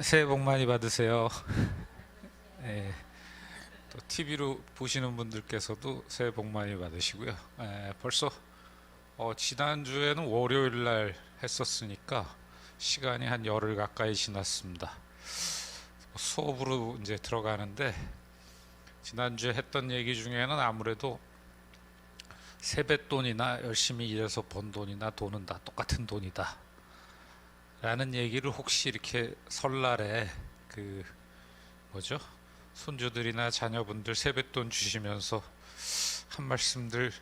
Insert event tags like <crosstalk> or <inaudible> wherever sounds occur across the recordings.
새해 복 많이 받으세요. <laughs> 예, 또 TV로 보시는 분들께서도 새해 복 많이 받으시고요. 예, 벌써 어, 지난 주에는 월요일 날 했었으니까 시간이 한 열흘 가까이 지났습니다. 수업으로 이제 들어가는데 지난 주에 했던 얘기 중에는 아무래도 세뱃돈이나 열심히 일해서 번 돈이나 돈은 다 똑같은 돈이다. 라는 얘기를 혹시 이렇게 설날에 그 뭐죠? 손주들이나 자녀분들 세뱃돈 주시면서 한 말씀들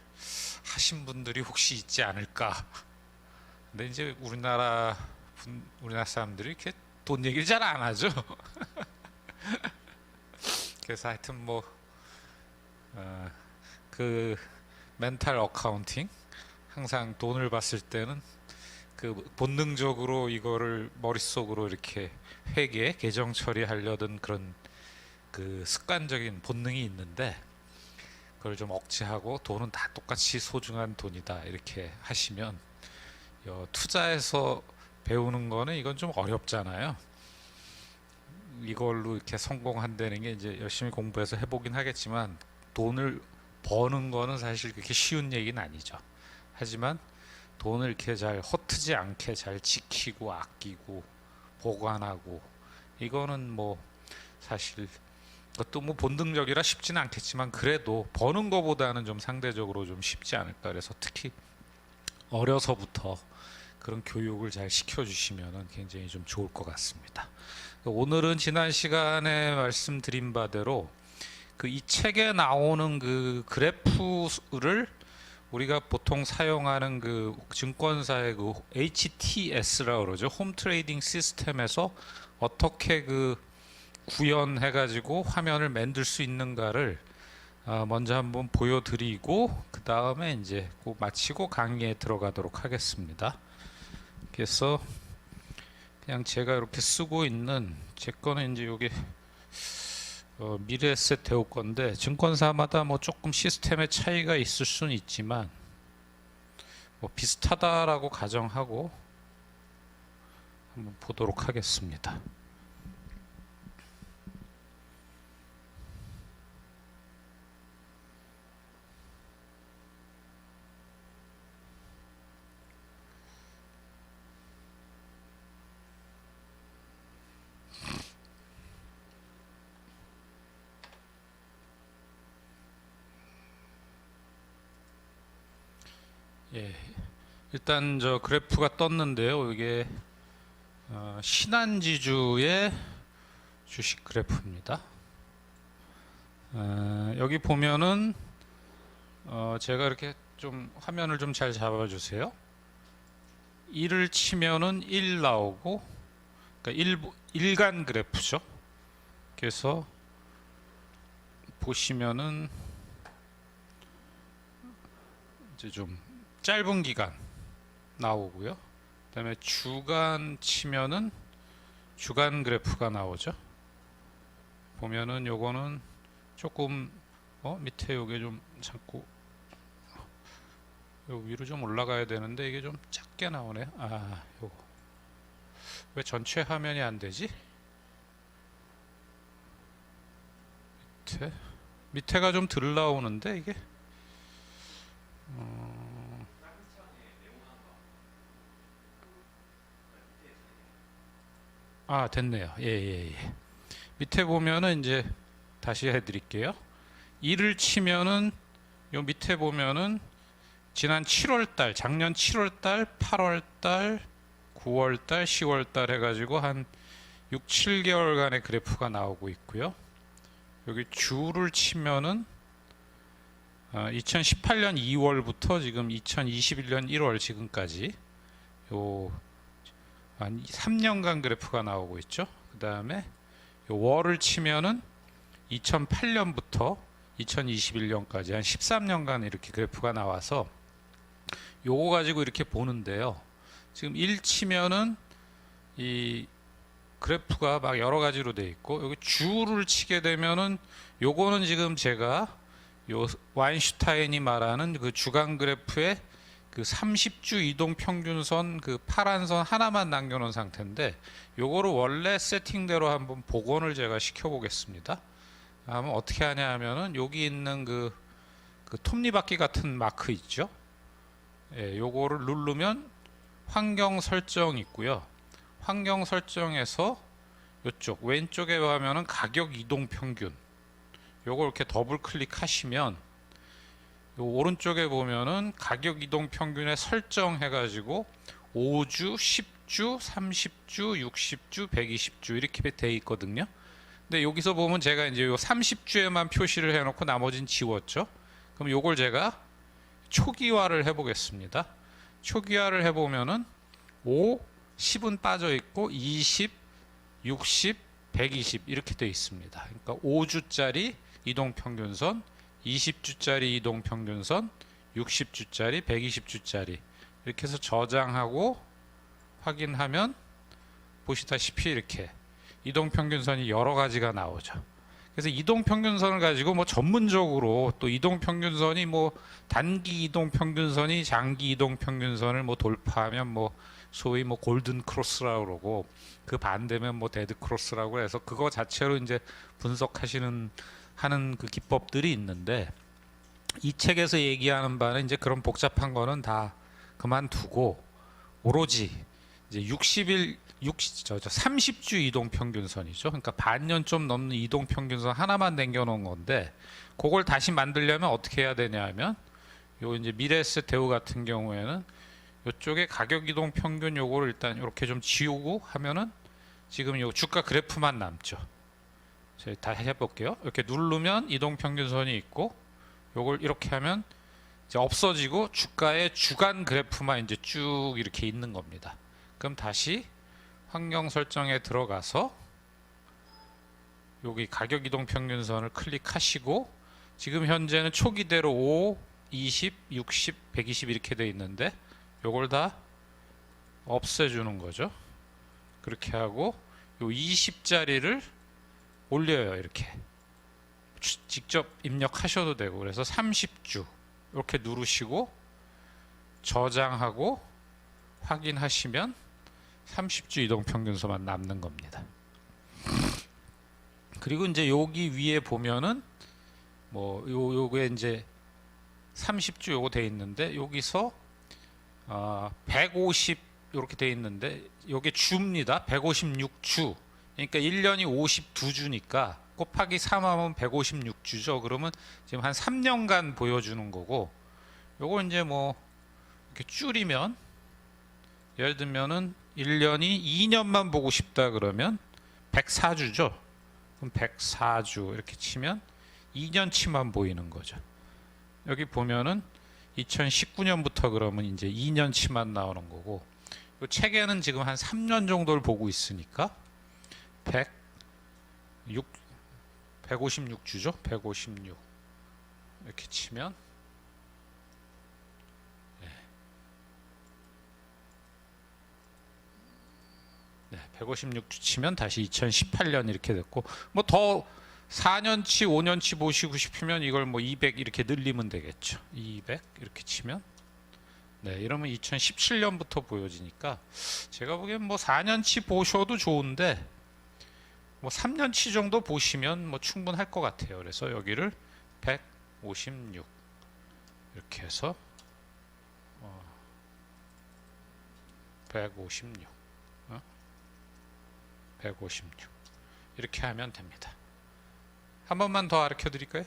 하신 분들이 혹시 있지 않을까? 근데 이제 우리나라 분, 우리나라 사람들이 이렇게 돈 얘기를 잘 안 하죠. <laughs> 그래서 하여튼 뭐 어, 그 멘탈 어카운팅 항상 돈을 봤을 때는 그 본능적으로 이거를 머릿속으로 이렇게 회계 계정 처리하려던 그런 그 습관적인 본능이 있는데 그걸 좀 억제하고 돈은 다 똑같이 소중한 돈이다 이렇게 하시면 어, 투자해서 배우는 거는 이건 좀 어렵잖아요. 이걸로 이렇게 성공한다는 게 이제 열심히 공부해서 해보긴 하겠지만 돈을 버는 거는 사실 그렇게 쉬운 얘기는 아니죠. 하지만 돈을 이렇게 잘 헛트지 않게 잘 지키고 아끼고 보관하고 이거는 뭐 사실 그것도 뭐 본능적이라 쉽지는 않겠지만 그래도 버는 거보다는 좀 상대적으로 좀 쉽지 않을까 그래서 특히 어려서부터 그런 교육을 잘 시켜주시면은 굉장히 좀 좋을 것 같습니다. 오늘은 지난 시간에 말씀드린 바대로 그 이 책에 나오는 그 그래프를 우리가 보통 사용하는 그 증권사의 그 HTS라고 그러죠. 홈 트레이딩 시스템에서 어떻게 그 구현해 가지고 화면을 만들 수 있는가를 아, 먼저 한번 보여드리고 그 다음에 이제 꼭 마치고 강의에 들어가도록 하겠습니다. 그래서 그냥 제가 이렇게 쓰고 있는 제 거는 이제 여기 어, 미래에셋 대우 건데 증권사마다 뭐 조금 시스템의 차이가 있을 수는 있지만 뭐 비슷하다라고 가정하고 한번 보도록 하겠습니다. 예, 일단 저 그래프가 떴는데요. 이게 어, 신한지주의 주식 그래프입니다. 어, 여기 보면은 어, 제가 이렇게 좀 화면을 좀 잘 잡아주세요. 1을 치면은 1 나오고, 그러니까 일, 일간 그래프죠. 그래서 보시면은 이제 좀 짧은 기간 나오고요. 그다음에 주간 치면은 주간 그래프가 나오죠. 보면은 요거는 조금 어 밑에 요게 좀 자꾸 요 위로 좀 올라가야 되는데 이게 좀 작게 나오네. 아, 요거 왜 전체 화면이 안 되지? 밑에 밑에가 좀 덜 나오는데 이게 어, 아 됐네요. 예예 예, 밑에 보면은 이제 다시 해드릴게요. 1을 치면은 요 밑에 보면은 지난 7월달, 작년 7월달, 8월달, 9월달, 10월달 해가지고 한 6, 7개월간의 그래프가 나오고 있고요. 여기 주를 치면은 어, 2018년 2월부터 지금 2021년 1월 지금까지 요 한 3년간 그래프가 나오고 있죠. 그 다음에 월을 치면은 2008년부터 2021년까지 한 13년간 이렇게 그래프가 나와서 요거 가지고 이렇게 보는데요. 지금 1 치면은 이 그래프가 막 여러 가지로 돼 있고 여기 주를 치게 되면은 요거는 지금 제가 요 와인슈타인이 말하는 그 주간 그래프의 그 30주 이동 평균선 그 파란 선 하나만 남겨놓은 상태인데 요거를 원래 세팅대로 한번 복원을 제가 시켜보겠습니다. 그러면 어떻게 하냐 하면은 여기 있는 그, 그 톱니바퀴 같은 마크 있죠? 예, 요거를 누르면 환경 설정 있고요. 환경 설정에서 이쪽 왼쪽에 가면은 가격 이동 평균 요걸 이렇게 더블 클릭하시면 요 오른쪽에 보면은 가격 이동 평균에 설정해 가지고 5주, 10주, 30주, 60주, 120주 이렇게 돼 있거든요. 근데 여기서 보면 제가 이제 요 30주에만 표시를 해 놓고 나머지는 지웠죠. 그럼 요걸 제가 초기화를 해 보겠습니다. 초기화를 해 보면은 5, 10은 빠져 있고 20, 60, 120 이렇게 돼 있습니다. 그러니까 5주짜리 이동 평균선, 20주짜리 이동 평균선, 60주짜리, 120주짜리 이렇게 해서 저장하고 확인하면 보시다시피 이렇게 이동 평균선이 여러 가지가 나오죠. 그래서 이동 평균선을 가지고 뭐 전문적으로 또 이동 평균선이 뭐 단기 이동 평균선이 장기 이동 평균선을 뭐 돌파하면 뭐 소위 뭐 골든 크로스라고 그러고 그 반대면 뭐 데드 크로스라고 해서 그거 자체로 이제 분석하시는 하는 그 기법들이 있는데 이 책에서 얘기하는 바는 이제 그런 복잡한 거는 다 그만두고 오로지 이제 60일 60, 저, 저 30주 이동 평균선이죠. 그러니까 반년 좀 넘는 이동 평균선 하나만 남겨 놓은 건데 그걸 다시 만들려면 어떻게 해야 되냐 하면 요 이제 미래에셋 대우 같은 경우에는 요쪽에 가격 이동 평균 요거를 일단 이렇게 좀 지우고 하면은 지금 요 주가 그래프만 남죠. 다시 해볼게요. 이렇게 누르면 이동 평균선이 있고 요걸 이렇게 하면 이제 없어지고 주가의 주간 그래프만 이제 쭉 이렇게 있는 겁니다. 그럼 다시 환경 설정에 들어가서 여기 가격 이동 평균선을 클릭하시고 지금 현재는 초기대로 5, 20, 60, 120 이렇게 돼 있는데 요걸 다 없애주는 거죠. 그렇게 하고 요 20짜리를 올려요 이렇게 주- 직접 입력하셔도 되고 그래서 30주 이렇게 누르시고 저장하고 확인하시면 30주 이동 평균선만 남는 겁니다. 그리고 이제 여기 위에 보면은 뭐 요 요게 이제 30주 요거 돼 있는데 여기서 아, 150 이렇게 돼 있는데 요게 주입니다. 156주. 그러니까 1년이 52주니까 곱하기 3하면 156주죠. 그러면 지금 한 3년간 보여주는 거고 요거 이제 뭐 이렇게 줄이면 예를 들면은 1년이 2년만 보고 싶다 그러면 104주죠. 그럼 104주 이렇게 치면 2년치만 보이는 거죠. 여기 보면은 2019년부터 그러면 이제 2년치만 나오는 거고 이 책에는 지금 한 3년 정도를 보고 있으니까 106 156주죠. 156 이렇게 치면 네, 156주 치면 다시 2018년 이렇게 됐고 뭐 더 4년치, 5년치 보시고 싶으면 이걸 뭐 200 이렇게 늘리면 되겠죠. 200 이렇게 치면 네, 이러면 2017년부터 보여지니까 제가 보기엔 뭐 4년치 보셔도 좋은데 뭐 3년치 정도 보시면 뭐 충분할 것 같아요. 그래서 여기를 156 이렇게 해서 어, 156 156 이렇게 하면 됩니다. 한 번만 더 가르쳐 드릴까요?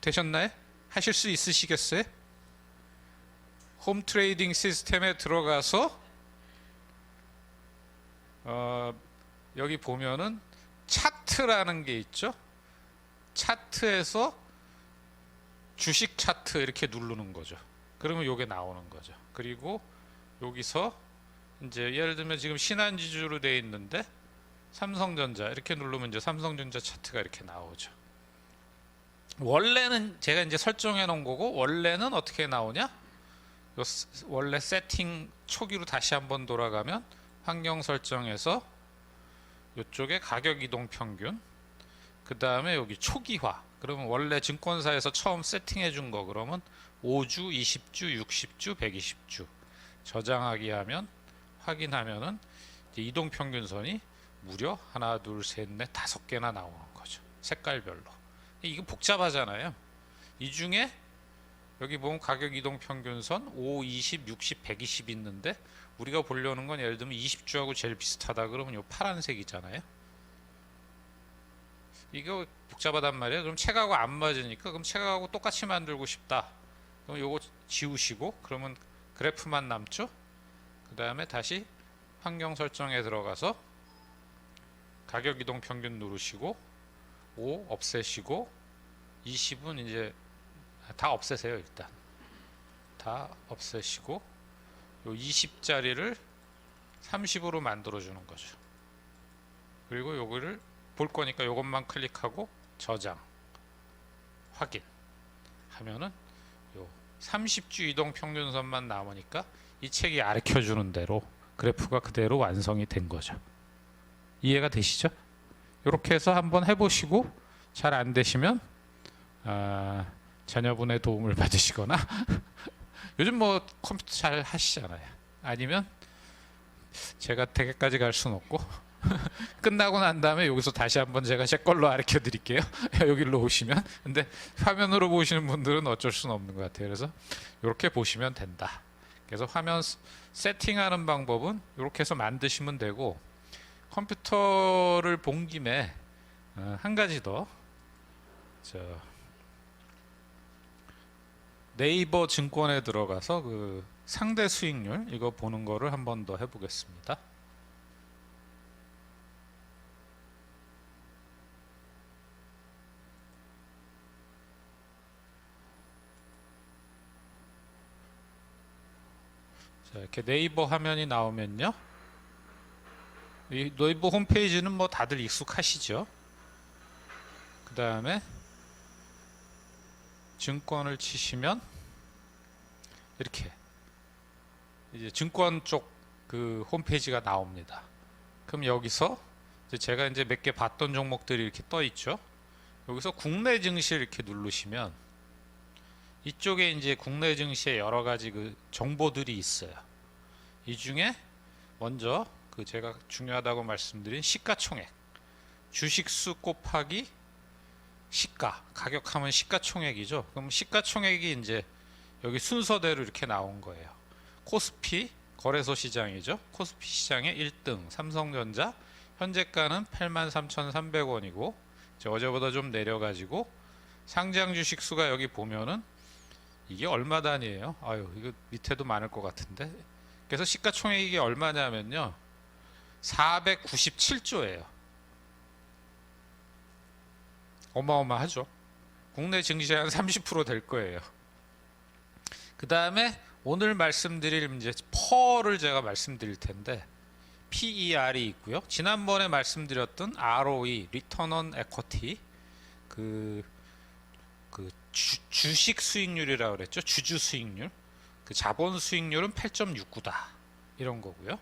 되셨나요? 하실 수 있으시겠어요? 홈 트레이딩 시스템에 들어가서 어, 여기 보면은 차트라는 게 있죠. 차트에서 주식 차트 이렇게 누르는 거죠. 그러면 요게 나오는 거죠. 그리고 여기서 이제 예를 들면 지금 신한지주로 돼 있는데 삼성전자 이렇게 누르면 이제 삼성전자 차트가 이렇게 나오죠. 원래는 제가 이제 설정해 놓은 거고 원래는 어떻게 나오냐? 원래 세팅 초기로 다시 한번 돌아가면 환경 설정에서 이쪽에 가격 이동 평균 그 다음에 여기 초기화. 그러면 원래 증권사에서 처음 세팅해 준 거 그러면 5주, 20주, 60주, 120주 저장하기 하면 확인하면은 이동 평균선이 무려 하나, 둘, 셋, 넷, 다섯 개나 나오는 거죠. 색깔별로. 이게 복잡하잖아요. 이 중에 여기 보면 가격 이동 평균선 5, 20, 60, 120 있는데 우리가 보려는 건 예를 들면 20주하고 제일 비슷하다 그러면 요 파란색이잖아요. 이거 복잡하단 말이에요. 그럼 책하고 안 맞으니까 그럼 책하고 똑같이 만들고 싶다. 그럼 요거 지우시고 그러면 그래프만 남죠. 그 다음에 다시 환경 설정에 들어가서 가격 이동 평균 누르시고 5 없애시고 20은 이제 다 없애세요 일단 다 없애시고 요 20짜리를 30으로 만들어 주는 거죠 그리고 요거를 볼 거니까 요것만 클릭하고 저장 확인 하면은 요 30주 이동 평균선만 남으니까 이 책이 가르쳐 주는 대로 그래프가 그대로 완성이 된 거죠 이해가 되시죠? 이렇게 해서 한번 해보시고 잘 안 되시면 아, 자녀분의 도움을 받으시거나 <laughs> 요즘 뭐 컴퓨터 잘 하시잖아요. 아니면 제가 댁에까지 갈 수는 없고 <laughs> 끝나고 난 다음에 여기서 다시 한번 제가 제 걸로 가르쳐 드릴게요. <laughs> 여기로 오시면 근데 화면으로 보시는 분들은 어쩔 수는 없는 것 같아요. 그래서 이렇게 보시면 된다. 그래서 화면 스- 세팅하는 방법은 이렇게 해서 만드시면 되고 컴퓨터를 본 김에 어, 한 가지 더 저, 네이버 증권에 들어가서 그 상대 수익률 이거 보는 거를 한 번 더 해보겠습니다. 자, 이렇게 네이버 화면이 나오면요. 이 네이버 홈페이지는 뭐 다들 익숙하시죠? 그 다음에 증권을 치시면 이렇게 이제 증권 쪽 그 홈페이지가 나옵니다. 그럼 여기서 이제 제가 이제 몇 개 봤던 종목들이 이렇게 떠 있죠. 여기서 국내 증시 이렇게 누르시면 이쪽에 이제 국내 증시의 여러 가지 그 정보들이 있어요. 이 중에 먼저 그 제가 중요하다고 말씀드린 시가총액, 주식수 곱하기 시가, 가격하면 시가총액이죠. 그럼 시가총액이 이제 여기 순서대로 이렇게 나온 거예요. 코스피 거래소 시장이죠. 코스피 시장의 1등 삼성전자 현재가는 83,300원이고 어제보다 좀 내려가지고 상장 주식 수가 여기 보면은 이게 얼마 단위예요? 아유 이거 밑에도 많을 것 같은데. 그래서 시가총액이 얼마냐면요. 497조예요. 어마어마하죠. 국내 증시의 한 30%될 거예요. 그 다음에 오늘 말씀드릴 이제 퍼를 제가 말씀드릴 텐데 PER이 있고요. 지난번에 말씀드렸던 ROE, Return on Equity, 그, 그 주, 주식 수익률이라고 그랬죠. 주주 수익률. 그 자본 수익률은 8.69다. 이런 거고요.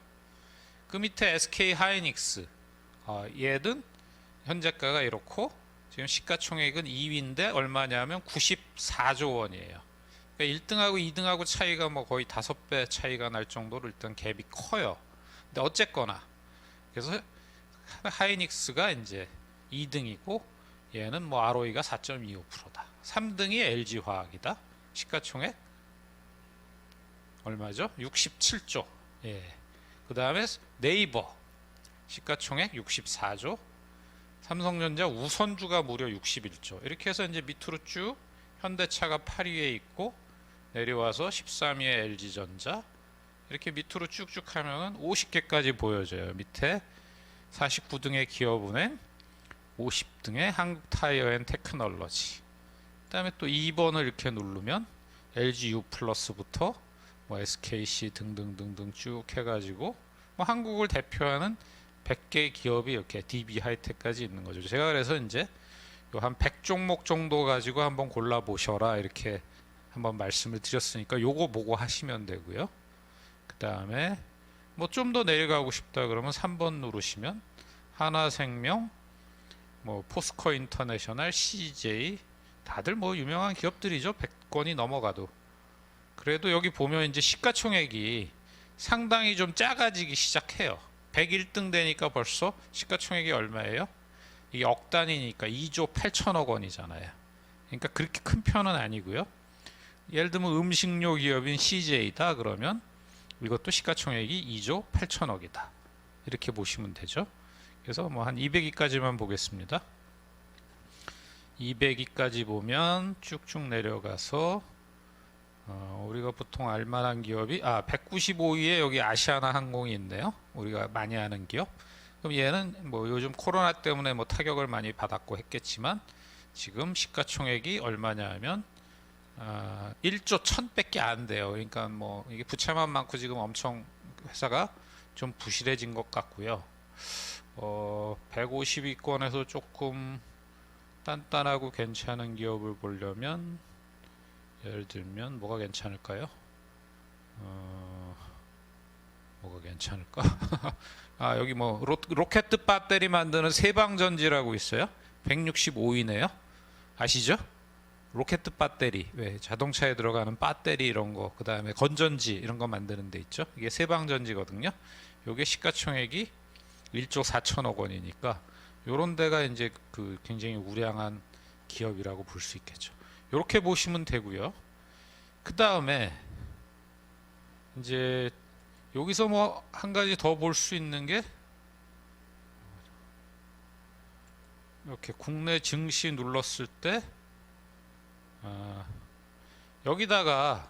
그 밑에 SK 하이닉스. 어, 얘는 현재가가 이렇고 지금 시가총액은 2위인데 얼마냐면 94조 원이에요. 그러니까 1등하고 2등하고 차이가 뭐 거의 다섯 배 차이가 날 정도로 일단 갭이 커요. 근데 어쨌거나 그래서 하이닉스가 이제 2등이고 얘는 뭐 ROE가 4.25%다. 3등이 LG 화학이다. 시가총액 얼마죠? 67조. 예. 그 다음에 네이버 시가총액 64조. 삼성전자 우선주가 무려 61조. 이렇게 해서 이제 밑으로 쭉 현대차가 8위에 있고 내려와서 13위에 LG전자 이렇게 밑으로 쭉쭉 하면은 50개까지 보여져요. 밑에 49등의 기업은행, 50등의 한국타이어앤테크놀로지. 그다음에 또 2번을 이렇게 누르면 LG U 플러스부터 뭐 SKC 등등등등 쭉 해가지고 뭐 한국을 대표하는 100개 기업이 이렇게 DB 하이텍까지 있는 거죠. 제가 그래서 이제 요한 100종목 정도 가지고 한번 골라 보셔라 이렇게 한번 말씀을 드렸으니까 요거 보고 하시면 되고요. 그 다음에 뭐 좀 더 내려가고 싶다 그러면 3번 누르시면 하나생명 뭐 포스코 인터내셔널, CJ 다들 뭐 유명한 기업들이죠. 100건이 넘어가도. 그래도 여기 보면 이제 시가총액이 상당히 좀 작아지기 시작해요. 101등 되니까 벌써 시가총액이 얼마예요? 이게 억 단위니까 2조 8천억 원이잖아요. 그러니까 그렇게 큰 편은 아니고요. 예를 들면 음식료 기업인 CJ다 그러면 이것도 시가총액이 2조 8천억이다. 이렇게 보시면 되죠. 그래서 뭐 한 200위까지만 보겠습니다. 200위까지 보면 쭉쭉 내려가서 어, 우리가 보통 알만한 기업이 아 195위에 여기 아시아나 항공이 있네요. 우리가 많이 아는 기업. 그럼 얘는 뭐 요즘 코로나 때문에 뭐 타격을 많이 받았고 했겠지만 지금 시가총액이 얼마냐 하면 아, 1조 1000밖에 안 돼요. 그러니까 뭐 이게 부채만 많고 지금 엄청 회사가 좀 부실해진 것 같고요. 어, 150위권에서 조금 단단하고 괜찮은 기업을 보려면 예를 들면 뭐가 괜찮을까요? 어, 뭐가 괜찮을까? <laughs> 아 여기 뭐 로, 로켓 배터리 만드는 세방전지라고 있어요. 165위네요. 아시죠? 로켓 배터리 왜 자동차에 들어가는 배터리 이런 거 그 다음에 건전지 이런 거 만드는 데 있죠. 이게 세방전지거든요. 요게 시가총액이 1조 4천억 원이니까 요런 데가 이제 그 굉장히 우량한 기업이라고 볼 수 있겠죠. 이렇게 보시면 되고요. 그 다음에 이제 여기서 뭐 한 가지 더 볼 수 있는 게 이렇게 국내 증시 눌렀을 때 아, 여기다가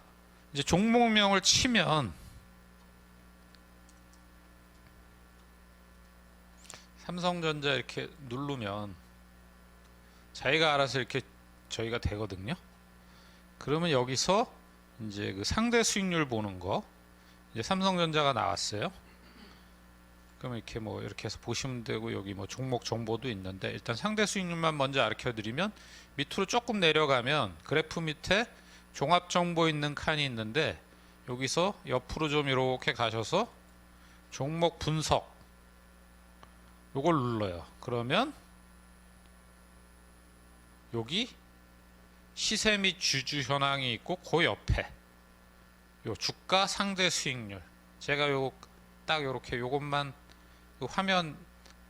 이제 종목명을 치면 삼성전자 이렇게 누르면 자기가 알아서 이렇게 저희가 되거든요. 그러면 여기서 이제 그 상대 수익률 보는 거 이제 삼성전자가 나왔어요. 그럼 이렇게 뭐 이렇게 해서 보시면 되고 여기 뭐 종목 정보도 있는데 일단 상대 수익률만 먼저 알려 드리면 밑으로 조금 내려가면 그래프 밑에 종합 정보 있는 칸이 있는데 여기서 옆으로 좀 이렇게 가셔서 종목 분석 요걸 눌러요. 그러면 여기 시세 및 주주 현황이 있고 그 옆에 요 주가 상대 수익률 제가 요 딱 요렇게 요것만 그 화면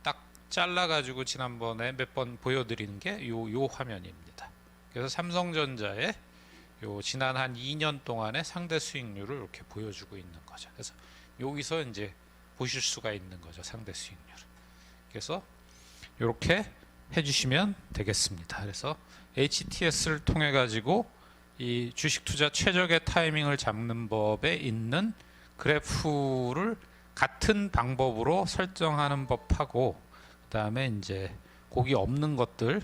딱 잘라 가지고 지난번에 몇 번 보여드리는 게요 요 화면입니다. 그래서 삼성전자의 요 지난 한 2년 동안의 상대 수익률을 이렇게 보여주고 있는 거죠. 그래서 여기서 이제 보실 수가 있는 거죠. 상대 수익률. 그래서 이렇게 해주시면 되겠습니다. 그래서 HTS를 통해 가지고 이 주식 투자 최적의 타이밍을 잡는 법에 있는 그래프를 같은 방법으로 설정하는 법하고 그다음에 이제 거기 없는 것들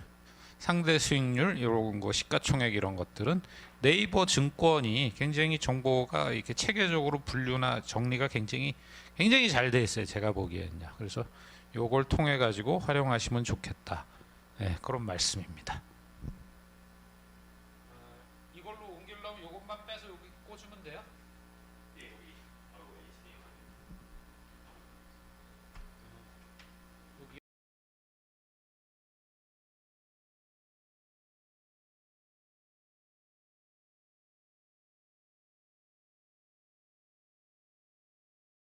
상대 수익률 이런 거 시가총액 이런 것들은 네이버 증권이 굉장히 정보가 이렇게 체계적으로 분류나 정리가 굉장히 굉장히 잘 돼 있어요. 제가 보기에는요. 그래서 요걸 통해 가지고 활용하시면 좋겠다. 네, 그런 말씀입니다.